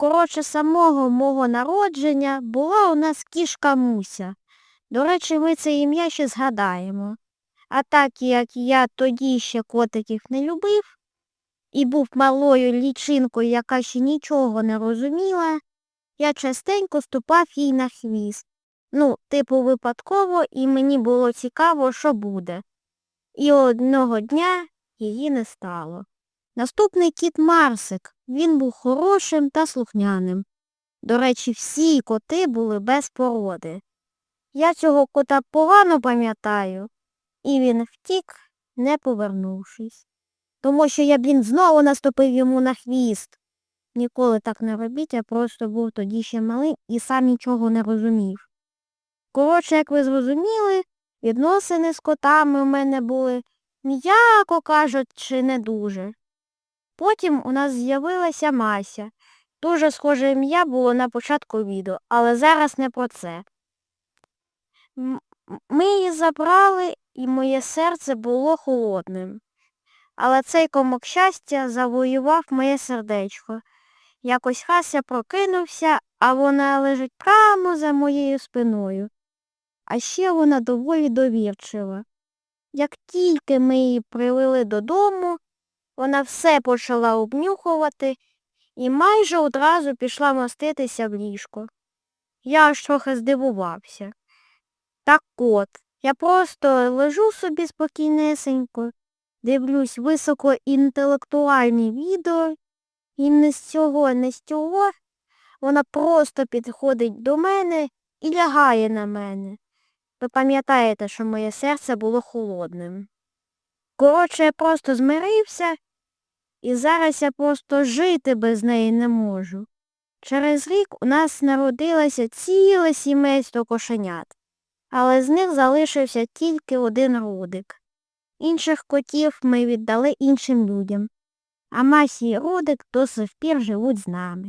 коротше, самого мого народження була у нас кішка Муся. До речі, ми це ім'я ще згадаємо. А так як я тоді ще котиків не любив і був малою лічинкою, яка ще нічого не розуміла, я частенько ступав їй на хвіст. Ну, типу, випадково, і мені було цікаво, що буде. І одного дня її не стало. Наступний кіт Марсик. Він був хорошим та слухняним. До речі, всі коти були без породи. Я цього кота погано пам'ятаю, і він втік, не повернувшись. Тому що я, блін, знову наступив йому на хвіст. Ніколи так не робіть, я просто був тоді ще малий і сам нічого не розумів. Коротше, як ви зрозуміли, відносини з котами у мене були, м'яко кажучи, не дуже. Потім у нас з'явилася Мася. Дуже схоже ім'я було на початку відео, але зараз не про це. Ми її забрали, і моє серце було холодним. Але цей комок щастя завоював моє сердечко. Якось Хася прокинувся, а вона лежить прямо за моєю спиною. А ще вона доволі довірчива. Як тільки ми її привели додому, вона все почала обнюхувати і майже одразу пішла моститися в ліжко. Я аж трохи здивувався. Так от, я просто лежу собі спокійнесенько, дивлюсь високоінтелектуальні відео, і не з цього, не з цього вона просто підходить до мене і лягає на мене. Ви пам'ятаєте, що моє серце було холодним. Коротше, я просто змирився, і зараз я просто жити без неї не можу. Через рік у нас народилося ціле сімейство кошенят, але з них залишився тільки один родик. Інших котів ми віддали іншим людям, а Масі і Рудик до сих пір живуть з нами.